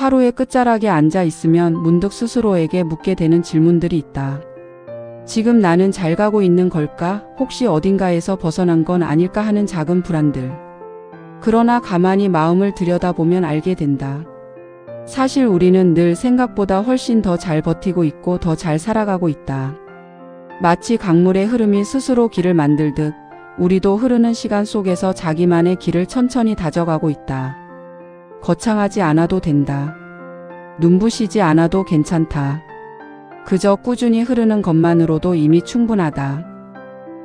하루의 끝자락에 앉아 있으면 문득 스스로에게 묻게 되는 질문들이 있다. 지금 나는 잘 가고 있는 걸까? 혹시 어딘가에서 벗어난 건 아닐까 하는 작은 불안들. 그러나 가만히 마음을 들여다보면 알게 된다. 사실 우리는 늘 생각보다 훨씬 더 잘 버티고 있고 더 잘 살아가고 있다. 마치 강물의 흐름이 스스로 길을 만들듯 우리도 흐르는 시간 속에서 자기만의 길을 천천히 다져가고 있다. 거창하지 않아도 된다. 눈부시지 않아도 괜찮다. 그저 꾸준히 흐르는 것만으로도 이미 충분하다.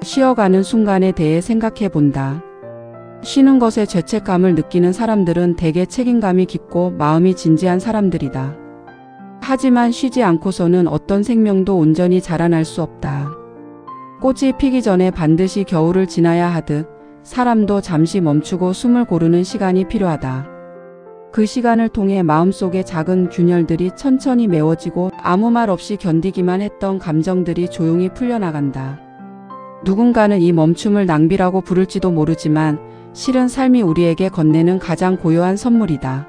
쉬어가는 순간에 대해 생각해 본다. 쉬는 것에 죄책감을 느끼는 사람들은 대개 책임감이 깊고 마음이 진지한 사람들이다. 하지만 쉬지 않고서는 어떤 생명도 온전히 자라날 수 없다. 꽃이 피기 전에 반드시 겨울을 지나야 하듯 사람도 잠시 멈추고 숨을 고르는 시간이 필요하다. 그 시간을 통해 마음속의 작은 균열들이 천천히 메워지고 아무 말 없이 견디기만 했던 감정들이 조용히 풀려나간다. 누군가는 이 멈춤을 낭비라고 부를지도 모르지만 실은 삶이 우리에게 건네는 가장 고요한 선물이다.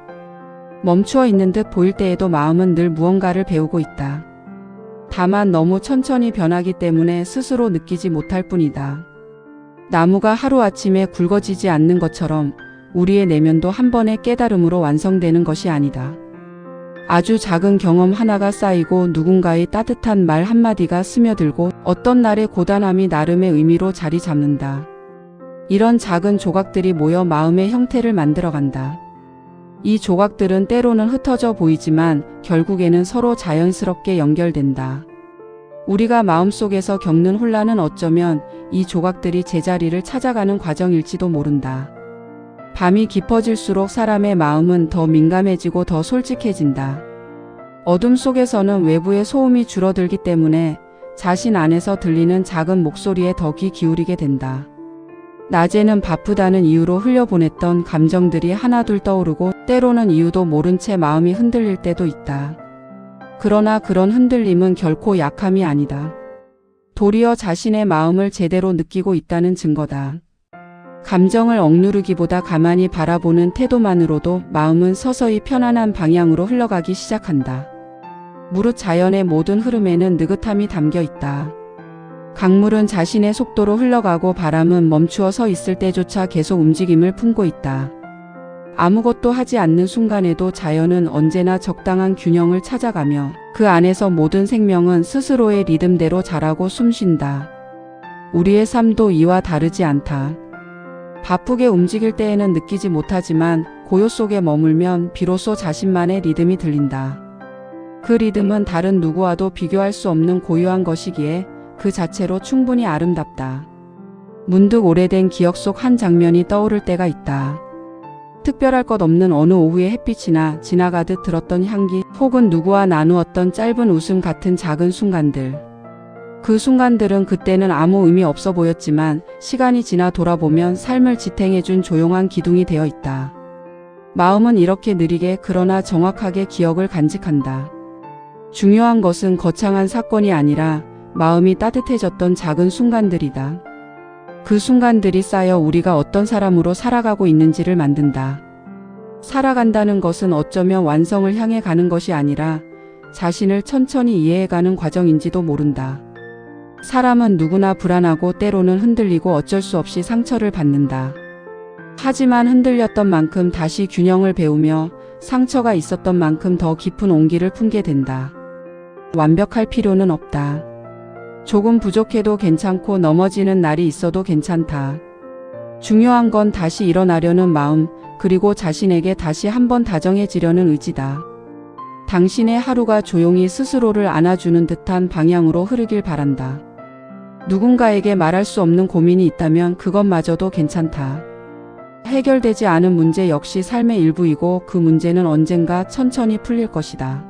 멈추어 있는 듯 보일 때에도 마음은 늘 무언가를 배우고 있다. 다만 너무 천천히 변하기 때문에 스스로 느끼지 못할 뿐이다. 나무가 하루아침에 굵어지지 않는 것처럼 우리의 내면도 한 번의 깨달음으로 완성되는 것이 아니다. 아주 작은 경험 하나가 쌓이고 누군가의 따뜻한 말 한마디가 스며들고 어떤 날의 고단함이 나름의 의미로 자리 잡는다. 이런 작은 조각들이 모여 마음의 형태를 만들어간다. 이 조각들은 때로는 흩어져 보이지만 결국에는 서로 자연스럽게 연결된다. 우리가 마음속에서 겪는 혼란은 어쩌면 이 조각들이 제자리를 찾아가는 과정일지도 모른다. 밤이 깊어질수록 사람의 마음은 더 민감해지고 더 솔직해진다. 어둠 속에서는 외부의 소음이 줄어들기 때문에 자신 안에서 들리는 작은 목소리에 더 귀 기울이게 된다. 낮에는 바쁘다는 이유로 흘려보냈던 감정들이 하나둘 떠오르고 때로는 이유도 모른 채 마음이 흔들릴 때도 있다. 그러나 그런 흔들림은 결코 약함이 아니다. 도리어 자신의 마음을 제대로 느끼고 있다는 증거다. 감정을 억누르기보다 가만히 바라보는 태도만으로도 마음은 서서히 편안한 방향으로 흘러가기 시작한다. 무릇 자연의 모든 흐름에는 느긋함이 담겨 있다. 강물은 자신의 속도로 흘러가고 바람은 멈추어 서 있을 때조차 계속 움직임을 품고 있다. 아무것도 하지 않는 순간에도 자연은 언제나 적당한 균형을 찾아가며 그 안에서 모든 생명은 스스로의 리듬대로 자라고 숨쉰다. 우리의 삶도 이와 다르지 않다. 바쁘게 움직일 때에는 느끼지 못하지만 고요 속에 머물면 비로소 자신만의 리듬이 들린다. 그 리듬은 다른 누구와도 비교할 수 없는 고유한 것이기에 그 자체로 충분히 아름답다. 문득 오래된 기억 속 한 장면이 떠오를 때가 있다. 특별할 것 없는 어느 오후의 햇빛이나 지나가듯 들었던 향기 혹은 누구와 나누었던 짧은 웃음 같은 작은 순간들. 그 순간들은 그때는 아무 의미 없어 보였지만 시간이 지나 돌아보면 삶을 지탱해준 조용한 기둥이 되어 있다. 마음은 이렇게 느리게 그러나 정확하게 기억을 간직한다. 중요한 것은 거창한 사건이 아니라 마음이 따뜻해졌던 작은 순간들이다. 그 순간들이 쌓여 우리가 어떤 사람으로 살아가고 있는지를 만든다. 살아간다는 것은 어쩌면 완성을 향해 가는 것이 아니라 자신을 천천히 이해해가는 과정인지도 모른다. 사람은 누구나 불안하고 때로는 흔들리고 어쩔 수 없이 상처를 받는다. 하지만 흔들렸던 만큼 다시 균형을 배우며 상처가 있었던 만큼 더 깊은 온기를 품게 된다. 완벽할 필요는 없다. 조금 부족해도 괜찮고 넘어지는 날이 있어도 괜찮다. 중요한 건 다시 일어나려는 마음, 그리고 자신에게 다시 한번 다정해지려는 의지다. 당신의 하루가 조용히 스스로를 안아주는 듯한 방향으로 흐르길 바란다. 누군가에게 말할 수 없는 고민이 있다면 그것마저도 괜찮다. 해결되지 않은 문제 역시 삶의 일부이고 그 문제는 언젠가 천천히 풀릴 것이다.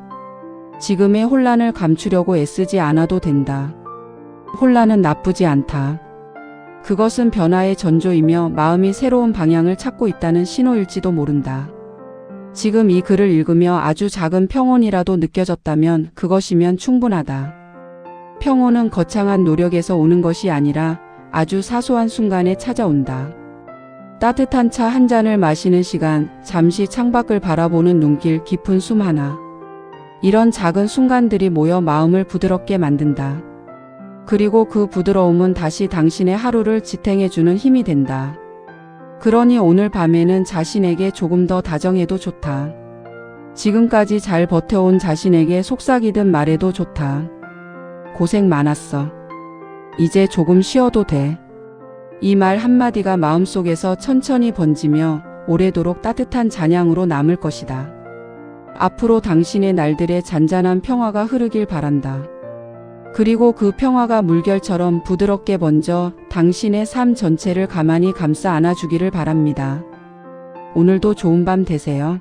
지금의 혼란을 감추려고 애쓰지 않아도 된다. 혼란은 나쁘지 않다. 그것은 변화의 전조이며 마음이 새로운 방향을 찾고 있다는 신호일지도 모른다. 지금 이 글을 읽으며 아주 작은 평온이라도 느껴졌다면 그것이면 충분하다. 평온은 거창한 노력에서 오는 것이 아니라 아주 사소한 순간에 찾아온다. 따뜻한 차 한 잔을 마시는 시간, 잠시 창밖을 바라보는 눈길 깊은 숨 하나. 이런 작은 순간들이 모여 마음을 부드럽게 만든다. 그리고 그 부드러움은 다시 당신의 하루를 지탱해주는 힘이 된다. 그러니 오늘 밤에는 자신에게 조금 더 다정해도 좋다. 지금까지 잘 버텨온 자신에게 속삭이듯 말해도 좋다. 고생 많았어. 이제 조금 쉬어도 돼. 이 말 한마디가 마음속에서 천천히 번지며 오래도록 따뜻한 잔향으로 남을 것이다. 앞으로 당신의 날들의 잔잔한 평화가 흐르길 바란다. 그리고 그 평화가 물결처럼 부드럽게 번져 당신의 삶 전체를 가만히 감싸 안아주기를 바랍니다. 오늘도 좋은 밤 되세요.